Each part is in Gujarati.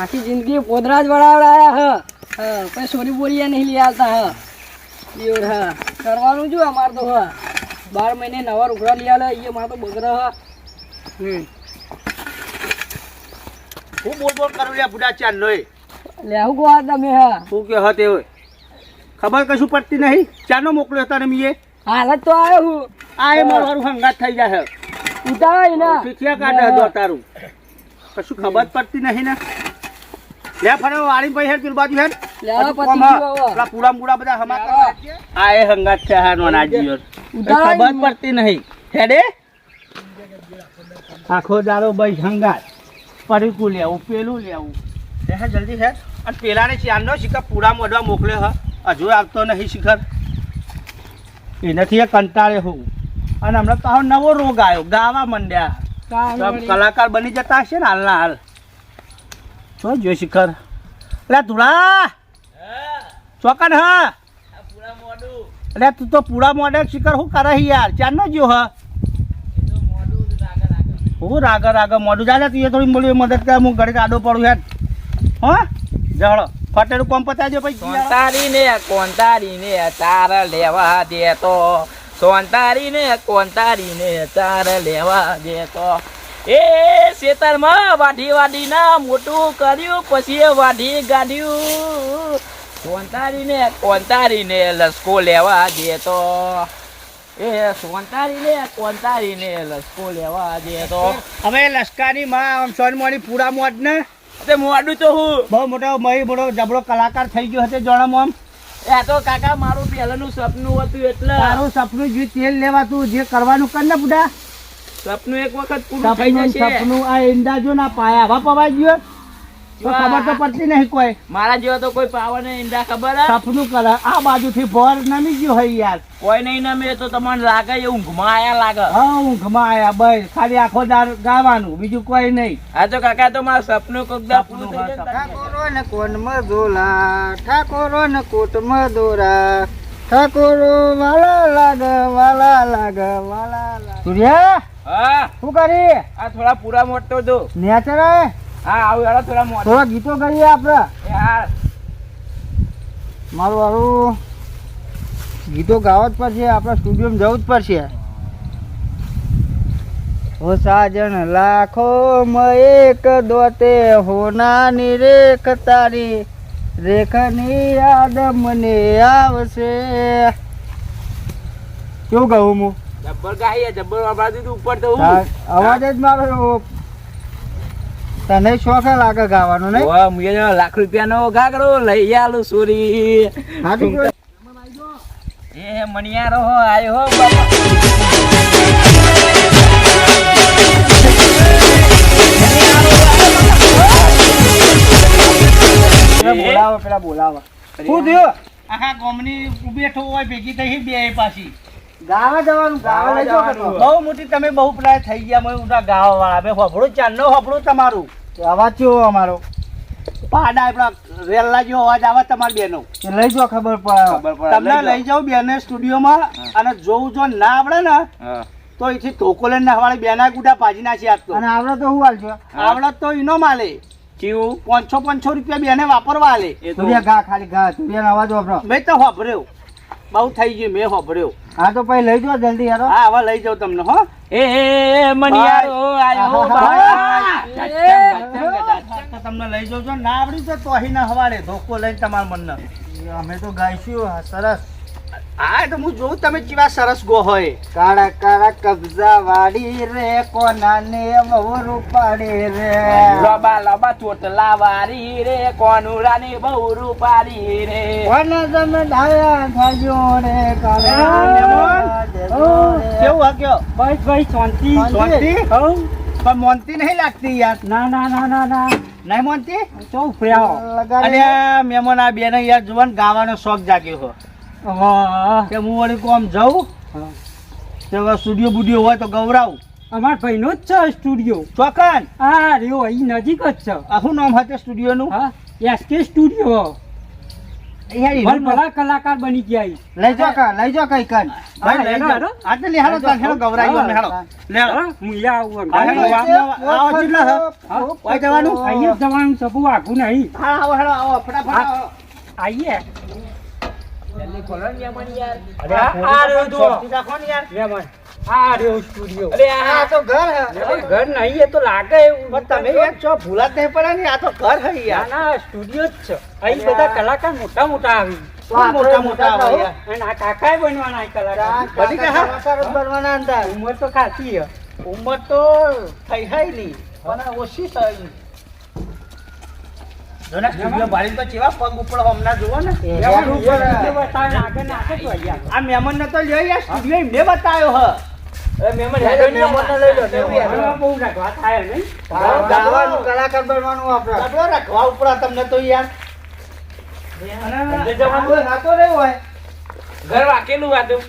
આખી જિંદગી પોદરા જ વડાવડાયા હ. હા પછી સોરી બોરીયા નહીં લઈ આવતા હ. હ. કરવાનું જો અમારે તો હ. બાર મહિને નવા રૂપડા લઈ આવે એ મારે તો બગર હ. હમ. હું બોલ બોલ કરું લે બુડા ચાલ લોય લેવું ગો આ તમે હ. શું કે હતે હોય? ખબર કશું પડતી નહીં? ચાનો મોકલ્યો તને મીએ હાલત તો આવ્યો હું. આ એ મારું હંગાત થઈ જાય ઉતાવળ ને. શીખ્યા કાઢે દો તારું કશું ખબર પડતી નહીં ને? લે ફરે વાળી હેડ પેલું બાજુ હેડ. લે. પેલા પૂરા મૂડા બધા હમા. કરવા આ એ હંગાત છે હા નોના જીઓ ખબર પડતી નહીં. હેડે. આખો દારો ભાઈ હંગાત. પરીકું લેવું પેલું લેવું. લે હે જલ્દી હેડ. અને પેલાને ચાંદનો શિખર પૂરા મોઢવા મોકલ્યો હ. હજુ આવતો નહીં શિખર. એનાથી એ કંટાળે હોવું અને હમણાં તો નવો રોગ આવ્યો. ગાવા મંડ્યા. કલાકાર બની જતા હશે ને હાલના હાલ. છો જો શિખર? અરે ધુળા! ચોકન હા! અરે તું તો પૂરા મોડે શિખર, શું કરે યાર યાર? ન જો હા? હું રાગ રાગ મોડું જાય તું એ થોડી મળી મદદ કર. હું ઘરે આડો પડું યાર હા? જળો ફટેલું કોમ પતાજો પછી. કોંતારી ને તાર લેવા દેતો. કોંતારી ને તાર લેવા દેતો. એ ખેતરમાં વાઢી વાઢીના મોટું કર્યું પછી એ વાઢી ગાઢ્યું સોંતારીને કોંતારીને લસકો લેવા દેતો. એ સોંતારીને કોંતારીને લસકો લેવા દેતો. હવે લશ્કરની માં આમ સોન મોડી પૂરા મોડ ને તે મોડું તો હું. બહુ મોટો મહી મોટો જબરો કલાકાર થઈ ગયો હતો જોણમ આમ. એ તો કાકા મારું પહેલાનું સપનું હતું એટલે. મારું સપનું જે તેલ લેવાતું જે કરવાનું કર ને બુડા. સપનું એક વખત પૂરું થઈ જશે. સપનું આ ઈંડા જો ના પાયા. હવા પવાઈ ગયો તો ખબર તો પડતી નહીં કોઈ. મારા જેવા તો કોઈ પાવા ને ઈંડા ખબર સપનું કરે. આ બાજુથી ભોર નમી ગયો હોય યાર. કોઈ નહીં નમે તો તમને લાગે એ ઊંઘમાં આયા લાગે. હા ઊંઘમાં આયા બસ. ખાલી આખો દાર ગાવાનું બીજું કોઈ નહીં. આ તો કાકા તો મારું સપનું કોક દા પૂરું થઈ જાય ઠાકોરો ને કોણ મધોરા ઠાકોરો ને કોટ મધોરા ઠાકોરો વાલા લાગ વાલા લાગ વાલા લાગ. સૂર્યા? હા. શું કરી? આ થોડા પૂરા મોટો તો નેચર હા આવું યાર થોડા મોટો. થોડા ગીતો કરીએ આપણે. યાર મારું વાળું ગીતો ગાવા જ પડશે આપણે સ્ટુડિયોમાં જવું જ પડશે. હો સાજણ લાખો એક દોતે હોનાની રેખ તારી. રેખની યાદ મને આવશે. કેવું ગાવું હું? જબ્બર ગાઈએ જબ્બર વાપરા દીધું ઉપર તો અવાજ જ મારો તને શોખ લાગે ગાવાનો નહીં? વાહ, મુએ લાખ રૂપિયાનો ઘાઘરો લઈ આલું સુરી એ મણિયારો હો આયો હો પેલા બોલાવો પેલા બોલાવો. શું થયું? આખા કોમની બેઠો હોય ભેગી થઈ બે પાછી. ગાવા જવાનું ગાવા લઈ બહુ મોટી તમે બહુ પેલા થઈ ગયા મેં ઉડા ગાવા વાળા બે હોભળું ચાંદનો હોભળું તમારું. અવાજ કેવો અમારો? પાડા આપણા રેલના જેવો અવાજ આવે તમારી બેનો. લઈ જાઓ ખબર પડે. તમને લઈ જાઉં બેને સ્ટુડિયોમાં અને જોઉં જો ના આવડે ને તો અહીંથી ધોકો ના હવાળે બેના ગુડા પાજી નાખી આપતો અને આવડે તો હું હાલશો? આવડત તો ઈનો માલે. કેવું? પાંચસો પાંચસો રૂપિયા બેને વાપરવા આલે એ તો ગા ખાલી ગા તુરિયાનો અવાજ વાપરો. મેં તો હોભર્યો. બહુ થઈ ગયું મેં હોભર્યો. હા તો પછી લઈ જાઓ જલ્દી યારો હા હવે લઈ જાઉં તમને હો. એ એ મણિયારો આયો તો તમને લઈ જાઉં છો. ના આવડી તો તોહી ના હવાડે ધોકો લઈને તમારા મનને. અમે તો ગાઈશું સરસ. હા તો હું જોઉં તમે કેવા સરસ ગો હોય. કાળા કાળા કબજા વાળી રે કોના ને બહુ રૂપાડી રે. લોબા લોબા ચોટલા વારી રે કોનુરાની બહુ રૂપારી રે. કોના તમે ડાયા થાજો રે કાળા કેવું હાક્યો બસ ભાઈ શાંતિ. શાંતિ? હઉ. પણ મોનતી નહીં લાગતી યાર. ના ના ના ના ના. નહીં મોનતી? અને આ મહેમાન બેને યાર જુવાન ગાવાનો શોખ જાગ્યો હો. વાહ કે હું વળી કોમ જાઉં? તો સ્ટુડિયો બુડિયો હોય તો ગૌરાવું અમાર ભાઈનો જ છે સ્ટુડિયો. ચોકન? હા રહ્યો અહીં નજીક જ છે. આ શું નામ હતું સ્ટુડિયોનું? હા એસકે સ્ટુડિયો. ભલા કલાકાર બની ગયા. લઈ જાઓ કા લઈ જાઓ કઈ કન? ભાઈ લઈ હેડો, જાઓ. હેડો. તો લેહાડો હેડો લે હું યા આવું આવો, આવો, હા? કોઈ જવાનું? અહીંયા જવાનું સબુ આઘું નહીં. હા આવો હેડો આવો ફટાફટ આવો. આઈએ. જલ્દી ખોલો ને યમન યાર. અરે આ- આ આ રહ્યો જુઓ. રાખો ને યાર. લેમન. આ રહ્યો સ્ટુડિયો અરે આ આ તો ઘર હે. ઘર નહીં એ તો લાગે એવું. પણ તમે યાર ચો ભૂલા નહીં પડે ને આ તો ઘર હે યાર. ના સ્ટુડિયો જ છે. અહીં બધા કલાકાર મોટા મોટા આવી. મોટા મોટા અને આ કાકાએ બનવાના કલાકાર. કલાકારો બનવાના અંદર. ઉંમર તો ખાસી છે. ઉંમર તો થઈ હઈ નહીં પણ ઓછી થઈ. જો સ્ટુડિયો ભાડી તો ચેવા પગ ઉપર હમણાં જુઓ ને. ઉપર વળ્યા. આ મહેમાન ને તો સ્ટુડિયો એમને બતાવ્યો હ. તો ઘર વાકેલું વાતું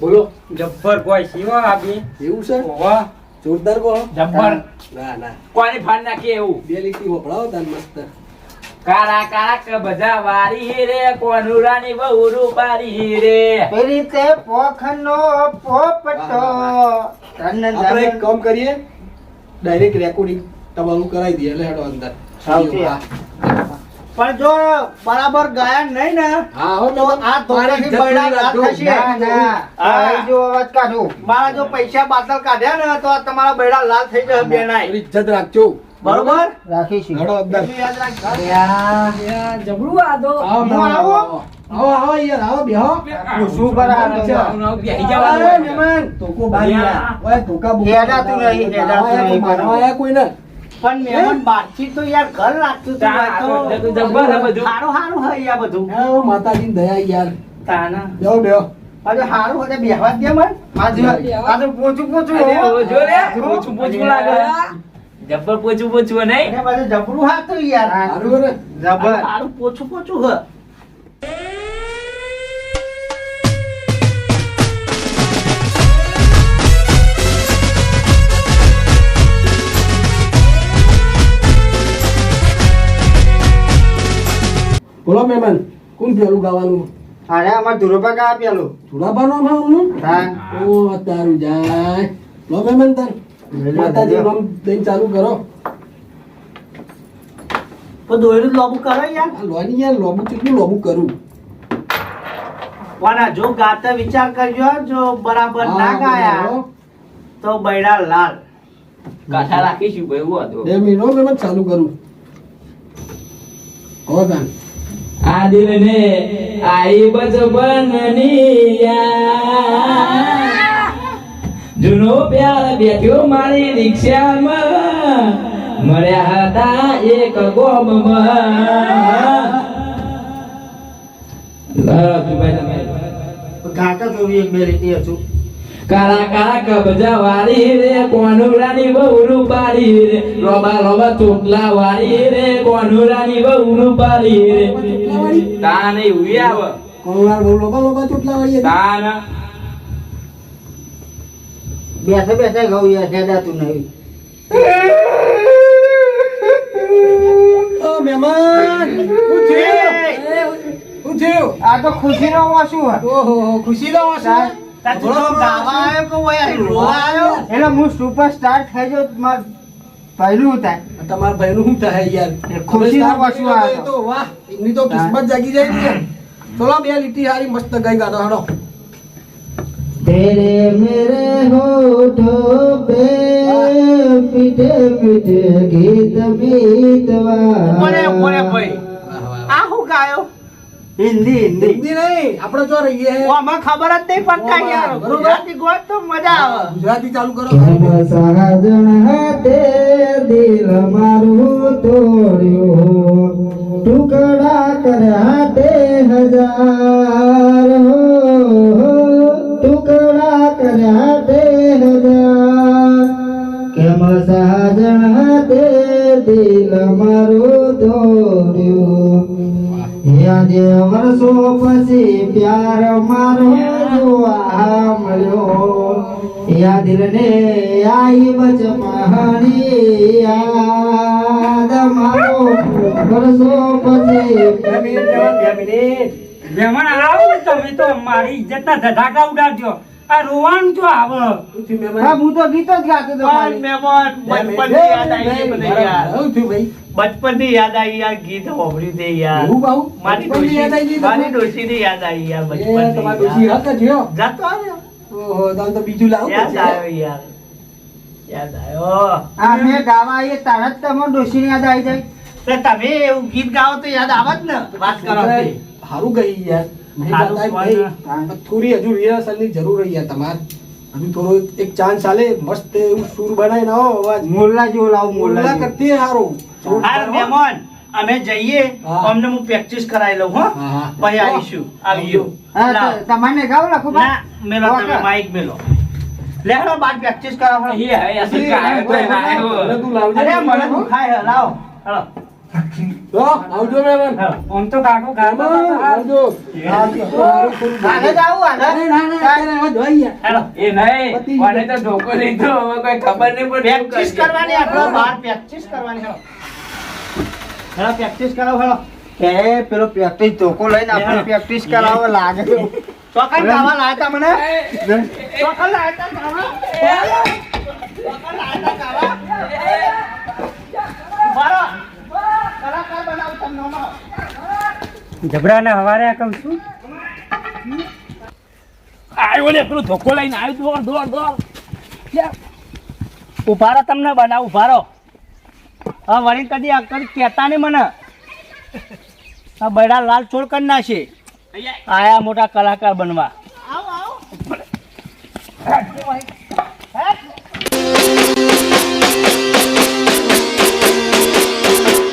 બોલો. જબ્બર કોઈ સીવા આપી. એવું છે? વાહ. જોરદાર કહો જબ્બર. ના ના. કોની ફાડ નાખી એવું. બે લીટી વપરાવો તાર મસ્ત. કાળા કાળા કે બધા વારી રે કોનુરાની બહુ રૂપારી રે. પેલી તે પોખનો પોપટો. તન આપણે એક કામ કરીએ ડાયરેક્ટ રેકોર્ડિંગ તમારું કરાવી દઈએ એટલે હેડો અંદર. પણ જો બરાબર ગાયન નહીં ને હા હો તો આ ધોરણથી બૈડા રાત થશે. હા. જો મારા જો પૈસા બાતલ કાઢ્યા ને તો આ તમારા બૈડા લાલ થઈ જશે બેનાય. ઇજ્જત રાખજો. બરોબર. યા, જબરું આ તો આવો આવો આવો? આવો. યાર આવો બેહો. શું કરા? બેહી અરે જવાનું. મહેમાન. ધોકો બારી ઓય ધોકા બોકા હેડાતું નહીં, હેડાતું નહીં. મારવા કોઈ કોઈને. પણ મહેમાન બાતચીત તો યાર ઘર લાગતું હતું. તા, તો જબ્બર હે બધું. સારું સારું હે યાર બધું. હા માતાજીની દયા યાર. તાના. બેહો બેહો. આજે હારું હોય બેહવા દે મન. આજે આજે પોચું પોચું અરે, જો રે પોચું પોચું લાગે. જબ્બર પોચું પોચું હે નહીં એને પાછું જબરું હાથું યાર સારું ને જબર હારું પોચું પોચું હ બોલો મહેમાન કોણ પેલું ગાવાનું અરે અમાર ધુરોપા કા પેલું થોડા નામ હા હું હા ઓ તારું જાય લો મહેમાન તાર માતાજી નામ દઈને ચાલુ કરો. તો દોયરું લોબુ કરો યાર. લોની યાર લોબુ કેટલું લોબુ કરું. વાના જો ગાતા વિચાર કરજો જો બરાબર ના હા, ગાયા તો બૈડા લાલ. કાંઠા રાખીશું ભાઈ એવું હતું બે મિનિટ મહેમાન ચાલુ કરું. કહો તાન. આ દિલને આઈ બચપનની જૂનો પ્યાર બેઠ્યો મારી રિક્ષામાં. મળ્યા હતા એક ગોમમાં. ગાતા તો એક બે લીટી હતું કાળા કાળા કબજા વાળી રે કોનુરાની બહુ રૂપાળી રે. લોબા લોબા ચોટલા વાળી રે કોનુરાની બહુ રૂપાળી રે. તાને કોણ વાર બહુ લોબા લોબા ચોટલા વાળીએ તાન બેઠે બેઠે ગયું યાર તું નહીં. ઓ મહેમાન હું થયું આ તો ખુશી નો શું ઓહો ખુશી નો છે એટલે હું સુપરસ્ટાર થઈ ગયો માર પહેલું થાય. તમારા ભાઈનું શું થાય યાર? ખુશી ખુશીનો પાછું આ તો? વાહ એમની તો કિસ્મત જાગી જાય ને ચલો બે લીટી હારી મસ્ત ગઈ ગાતો હાડો तेरे मेरे होठों पे मीठे मीठे गीत मीतवा આ હું ગાયો હિન્દી હિન્દી હિન્દી નહીં આપણે જો રહીએ હે. આમાં ખબર જ નહીં પડતા યાર ગુજરાતી ગોત તો મજા આવે ગુજરાતી ચાલુ કરો સહજણ હાથે દિલ મારું તોડ્યું ટુકડા કર્યા તે હજાર કેમ સહજણ હાથે દિલ મારું દોર્યું. આજે વર્ષો પછી પ્યાર મારો જોવા મળ્યો. યા દિલને આઈ બચપની યાદ મારો. વર્ષો પછી મહેમાન આવો તમે તો મારી ઇજ્જતના ધડાકા ઉડાડજો. આ રોવાનું તો આવે? હા હું તો ગીત જ ગાતો હતો પણ ખાલી. મહેમાન બે બચપનની યાદ આવી ગઈ મને યાર. શું થયું ભાઈ. બચપનની યાદ આવી યાર ગીત સાંભળ્યું તે યાર. હું બહુ મારી યાદ આવી ગઈ મારી ડોશી ની યાદ આવી યાર એ તમારી ડોશી હતો જો જાતો આવ્યો. ઓહો, તમે તો બીજું લાવો યાદ આવ્યો યાર. યાદ આવ્યો. આ મે ગાવા આવીએ તરત જ તમારો ડોશીની યાદ આવી જાય. તો તમે એવું ગીત ગાઓ તો યાદ આવત ને વાત કરો. સારું ગઈ યાર. થોડી હજુ rehearsal ની જરૂર રહી તમારે. હજુ થોડો એક ચાન્સ આલે મસ્ત એવું સુર બનાવીને આવો અવાજ. મોલ્લા જેવો લાવ મોરલા મોરલા કરતી સારું હાર. મહેમાન અમે જઈએ હા. અમને હું પ્રેક્ટિસ કરાવી લઉં હો. હા, ભાઈ પછી આવીશું હા તમારે ગાવ લખો ના મેલો તમે માઈક માઇક મેલો. લે બાદ પ્રેક્ટિસ કરાવો. હે હવે અસલ કાયો તો. અરે મને દુખાય હે લાવો. તો, આવજો. આમ તો કાકો હાલે. હાલે. ના, ના, એ નહીં. મને તો ધોકો લીધો હવે કોઈ ખબર નહીં પ્રેક્ટિસ. કરવાની આપણો પ્રેક્ટિસ કરવાની હેડો હેડો પ્રેક્ટિસ કરાવો હેડો કે પેલો પ્રેક્ટિસ ધોકો લઈને આપણે પ્રેક્ટિસ કરાવો લાગે ચોકન ગાવા મને? ચોકન લાયા ગાવા ચોકન લાયા ગાવા ઊભા જબરાને હવારે કમ છું. આવ્યો ને પેલું ધોકો લઈને આવ્યો દોડ દોડ દોડ. ઉભારો તમને બનાવ ઉભારો હા વળી કદી આગળ કહેતા નહીં મને. આ બૈડા લાલ છોડ કરી નાખશે આયા મોટા કલાકાર બનવા.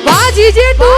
વાજીજી તું